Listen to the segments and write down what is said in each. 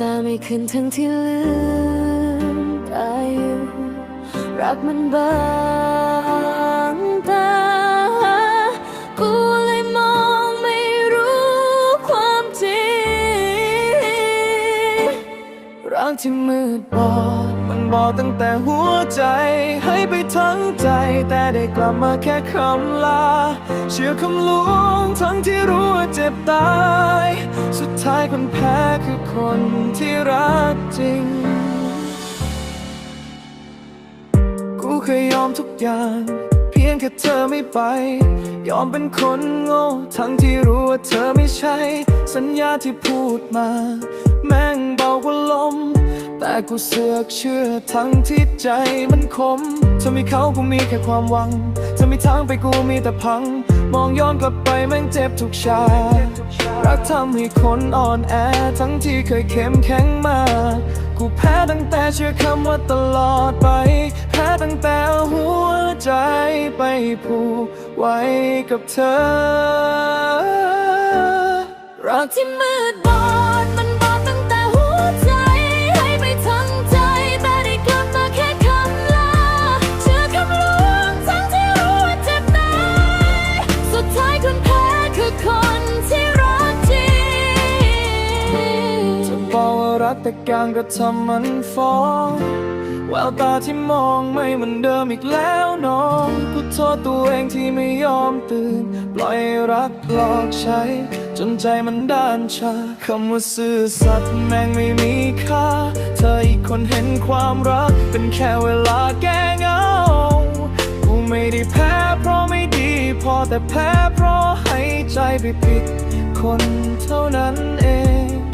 ตาไม่ขึ้นทั้งที่ลืมตาอยู่รักมันบางตา กูเลยมองไม่รู้ความจริงร่างที่มืดบอด บอกตั้งแต่หัวใจ ให้ไปทั้งใจ แต่ได้กลับมาแค่คำลา เชื่อคำลวงทั้งที่รู้ว่าเจ็บตาย สุดท้ายคนแพ้คือคนที่รักจริง กูเคยยอมทุกอย่างเพียงแค่เธอไม่ไป ยอมเป็นคนโง่ ทั้งที่รู้ว่าเธอไม่ใช่ สัญญาที่พูดมา แม่งเบากว่าลม แต่กูเสือกเชื่อทั้งที่ใจมันคมเธอมีเขากูมีแค่ความหวังเธอมีทางไปกูมีแต่พัง มองย้อนกลับไปแม่งเจ็บทุกชาติรักทำให้คนอ่อนแอทั้งที่เคยเข้มแข็งมา กูแพ้ตั้งแต่เชื่อคำว่าตลอดไป แพ้ตั้งแต่หัวใจไปผูกไว้กับเธอ รักที่มืดบอด แต่การกระทำมันฟ้องแววตาที่มองไม่เหมือนเดิมอีกแล้วน้องกูโทษตัวเองที่ไม่ยอมตื่น ปล่อยรักหลอกใช้ จนใจมันด้านชาคำว่าซื่อสัตย์แม่งไม่มีค่า เธออีกคนเห็นความรัก เป็นแค่เวลาแก้เหงากูไม่ได้แพ้เพราะไม่ดีพอแต่แพ้เพราะให้ใจไปผิดคนเท่านั้นเอง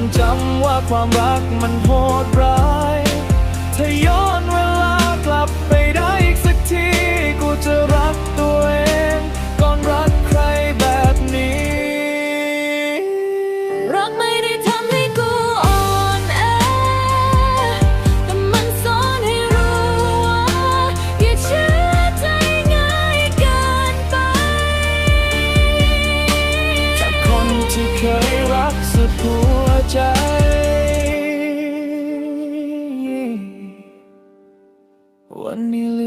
นจำว่าความรักมันโหดร้ายถ้าย้อนเวลากลับไปได้อีกสักที กูจะรักตัวเองก่อนรักใครแบบนี้ รักไม่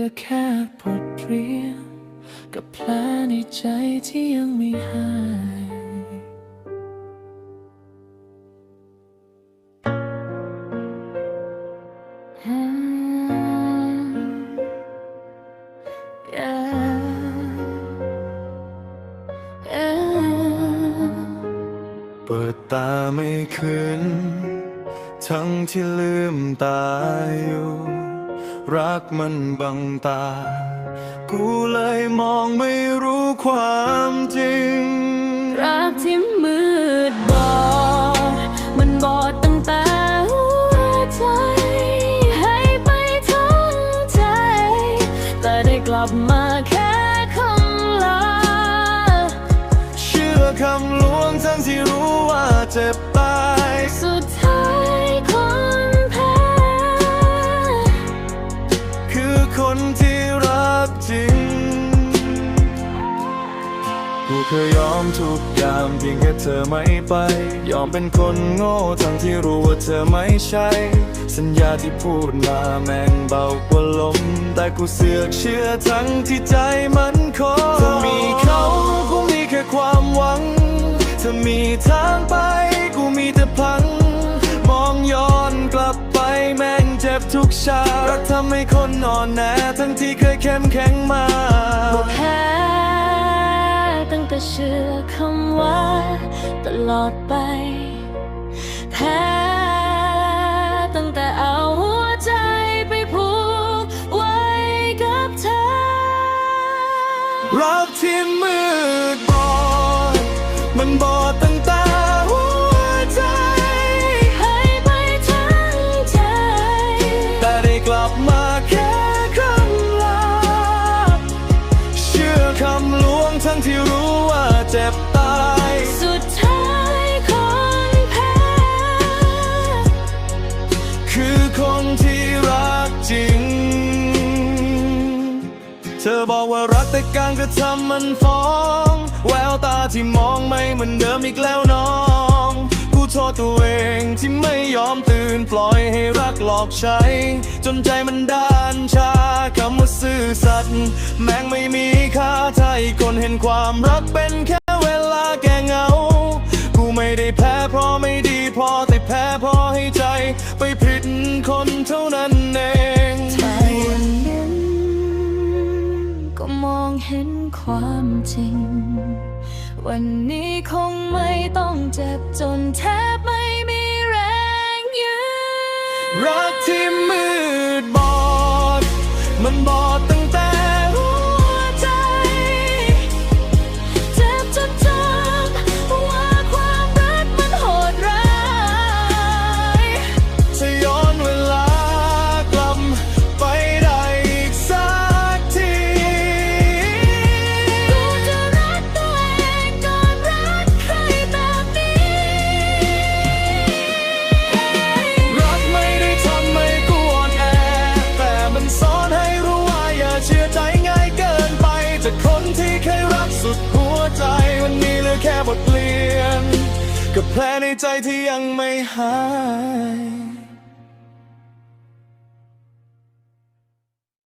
ลือแค่บทเรียนกับแผลในใจที่ยังไม่หายเปิดตาไม่ขึ้น ทั้งที่ลืมตาอยู่ รักมันบังตา กูเลยมองไม่รู้ความจริง รักที่มืดบอด มันบอดตั้งแต่หัวใจ ให้ไปทั้งใจ แต่ได้กลับมาแค่คำลา เชื่อคำลวงทั้งที่รู้ว่าเจ็บตายสุด ทุกอย่างเพียงแค่เธอไม่ไป ยอมเป็นคนโง่ทั้งที่รู้ว่าเธอไม่ใช่ สัญญาที่พูดมาแม่งเบากว่าลม แต่กูเสือกเชื่อทั้งที่ใจมันคงเธอมีเขากูมีแค่ความหวังเธอมีทางไปกูมีแต่พลัง มองย้อนกลับไปแม่งเจ็บทุกชารักทำให้คนนอนแน่ทั้งที่เคยเข้มแข็งมาบอกแพ้ เชื่อคำว่าตลอดไปแพ้ตั้งแต่เอาหัวใจไปผูกไว้กับเธอ รักที่มืดบอดมันบอดตั้งแต่หัวใจให้ไปทั้งใจ แต่ได้กลับมาแค่คำลาเชื่อคำลวงทั้งที่รู้ เธอบอกว่ารักแต่การกระทำมันฟ้อง แววตาที่มองไม่เหมือนเดิมอีกแล้วน้อง กูโทษตัวเองที่ไม่ยอมตื่นปล่อยให้รักหลอกใช้ จนใจมันด้านชาคำว่าซื่อสัตย์แม่งไม่มีค่าถ้าอีกคนเห็นความรักเป็นแค่ ความจริง วันนี้คงไม่ต้องเจ็บจนแทบไม่มีแรงยืนรักที่ จากคนที่เคยรักสุดหัวใจ วันนี้เหลือแค่บทเรียน กับแผลในใจที่ยังไม่หาย